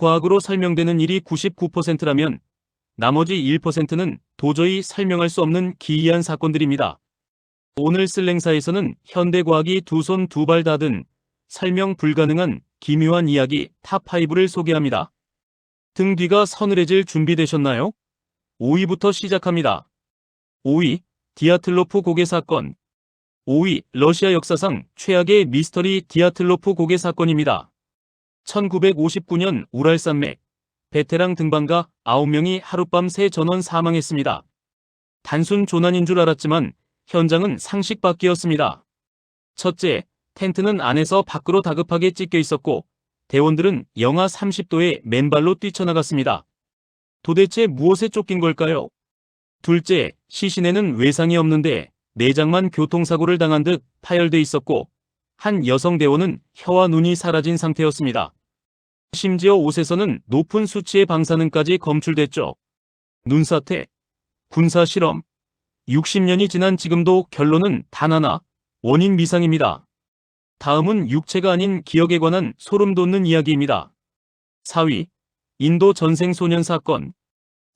과학으로 설명되는 일이 99%라면 나머지 1%는 도저히 설명할 수 없는 기이한 사건들입니다. 오늘 슬랭사에서는 현대과학이 두 손 두 발 다 든 설명 불가능한 기묘한 이야기 탑5를 소개합니다. 등 뒤가 서늘해질 준비되셨나요? 5위부터 시작합니다. 5위 디아틀로프 고개 사건 5위 러시아 역사상 최악의 미스터리 디아틀로프 고개 사건입니다. 1959년 우랄산맥 베테랑 등반가 9명이 하룻밤 새 전원 사망했습니다. 단순 조난인 줄 알았지만 현장은 상식 밖이었습니다. 첫째, 텐트는 안에서 밖으로 다급하게 찢겨 있었고 대원들은 영하 30도에 맨발로 뛰쳐나갔습니다. 도대체 무엇에 쫓긴 걸까요? 둘째, 시신에는 외상이 없는데 내장만 교통사고를 당한 듯 파열돼 있었고 한 여성 대원은 혀와 눈이 사라진 상태였습니다. 심지어 옷에서는 높은 수치의 방사능까지 검출됐죠. 눈사태, 군사실험, 60년이 지난 지금도 결론은 단 하나, 원인 미상입니다. 다음은 육체가 아닌 기억에 관한 소름 돋는 이야기입니다. 4위, 인도 전생 소년 사건.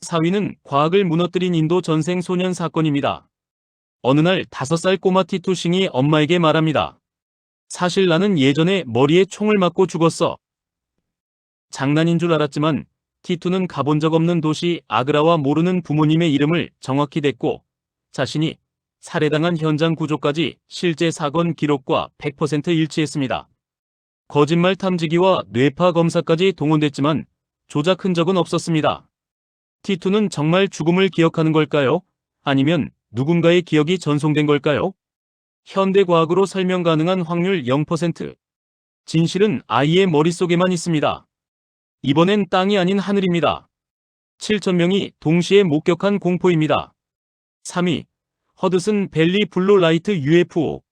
4위는 과학을 무너뜨린 인도 전생 소년 사건입니다. 어느 날 5살 꼬마 티투싱이 엄마에게 말합니다. 사실 나는 예전에 머리에 총을 맞고 죽었어. 장난인 줄 알았지만 티투는 가본 적 없는 도시 아그라와 모르는 부모님의 이름을 정확히 댔고 자신이 살해당한 현장 구조까지 실제 사건 기록과 100% 일치했습니다. 거짓말 탐지기와 뇌파 검사까지 동원됐지만 조작 흔적은 없었습니다. T2는 정말 죽음을 기억하는 걸까요? 아니면 누군가의 기억이 전송된 걸까요? 현대과학으로 설명 가능한 확률 0%. 진실은 아이의 머릿속에만 있습니다. 이번엔 땅이 아닌 하늘입니다. 7천명이 동시에 목격한 공포입니다. 3위 허드슨 벨리 블루 라이트 UFO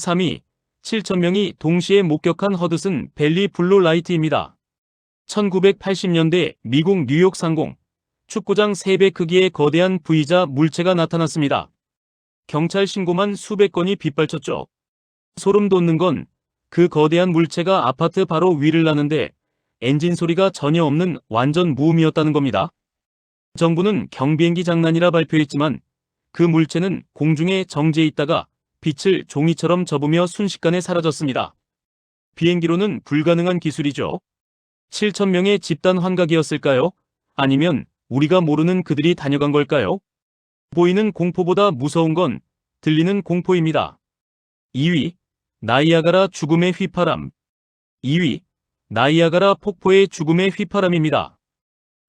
3위 7천명이 동시에 목격한 허드슨 벨리 블루 라이트입니다. 1980년대 미국 뉴욕 상공 축구장 3배 크기의 거대한 V자 물체가 나타났습니다. 경찰 신고만 수백 건이 빗발쳤죠. 소름 돋는 건 그 거대한 물체가 아파트 바로 위를 나는데 엔진 소리가 전혀 없는 완전 무음이었다는 겁니다. 정부는 경비행기 장난이라 발표했지만 그 물체는 공중에 정지해 있다가 빛을 종이처럼 접으며 순식간에 사라졌습니다. 비행기로는 불가능한 기술이죠. 7천명의 집단 환각이었을까요? 아니면 우리가 모르는 그들이 다녀간 걸까요? 보이는 공포보다 무서운 건 들리는 공포입니다. 2위 나이아가라 죽음의 휘파람 2위 나이아가라 폭포의 죽음의 휘파람입니다.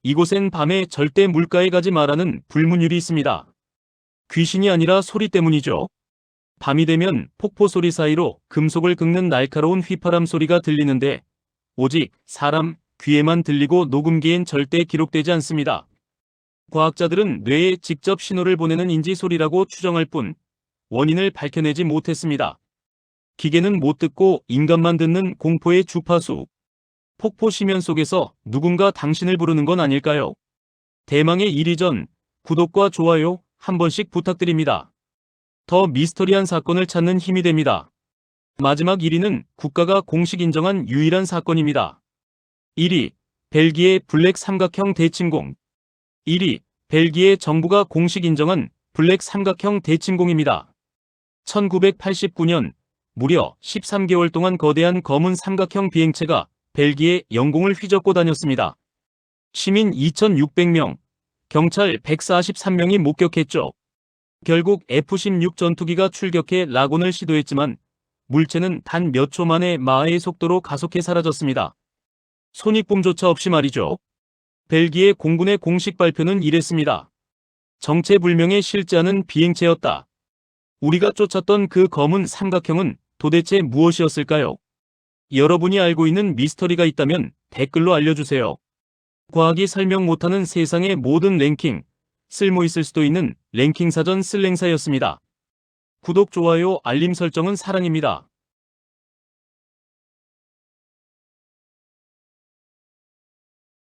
이곳엔 밤에 절대 물가에 가지 말라는 불문율이 있습니다. 귀신이 아니라 소리 때문이죠. 밤이 되면 폭포 소리 사이로 금속을 긁는 날카로운 휘파람 소리가 들리는데 오직 사람 귀에만 들리고 녹음기엔 절대 기록되지 않습니다. 과학자들은 뇌에 직접 신호를 보내는 인지 소리라고 추정할 뿐 원인을 밝혀내지 못했습니다. 기계는 못 듣고 인간만 듣는 공포의 주파수. 폭포 심연 속에서 누군가 당신을 부르는 건 아닐까요? 대망의 1위 전 구독과 좋아요 한 번씩 부탁드립니다. 더 미스터리한 사건을 찾는 힘이 됩니다. 마지막 1위는 국가가 공식 인정한 유일한 사건입니다. 1위 벨기에 블랙 삼각형 대침공 1위 벨기에 정부가 공식 인정한 블랙 삼각형 대침공입니다. 1989년 무려 13개월 동안 거대한 검은 삼각형 비행체가 벨기에 영공을 휘젓고 다녔습니다. 시민 2,600명, 경찰 143명이 목격했죠. 결국 F-16 전투기가 출격해 라곤을 시도했지만 물체는 단 몇 초 만에 마하의 속도로 가속해 사라졌습니다. 손익분조차 없이 말이죠. 벨기에 공군의 공식 발표는 이랬습니다. 정체불명의 실제하는 비행체였다. 우리가 쫓았던 그 검은 삼각형은 도대체 무엇이었을까요? 여러분이 알고 있는 미스터리가 있다면 댓글로 알려주세요. 과학이 설명 못하는 세상의 모든 랭킹, 쓸모 있을 수도 있는 랭킹 사전 슬랭사였습니다. 구독, 좋아요, 알림 설정은 사랑입니다.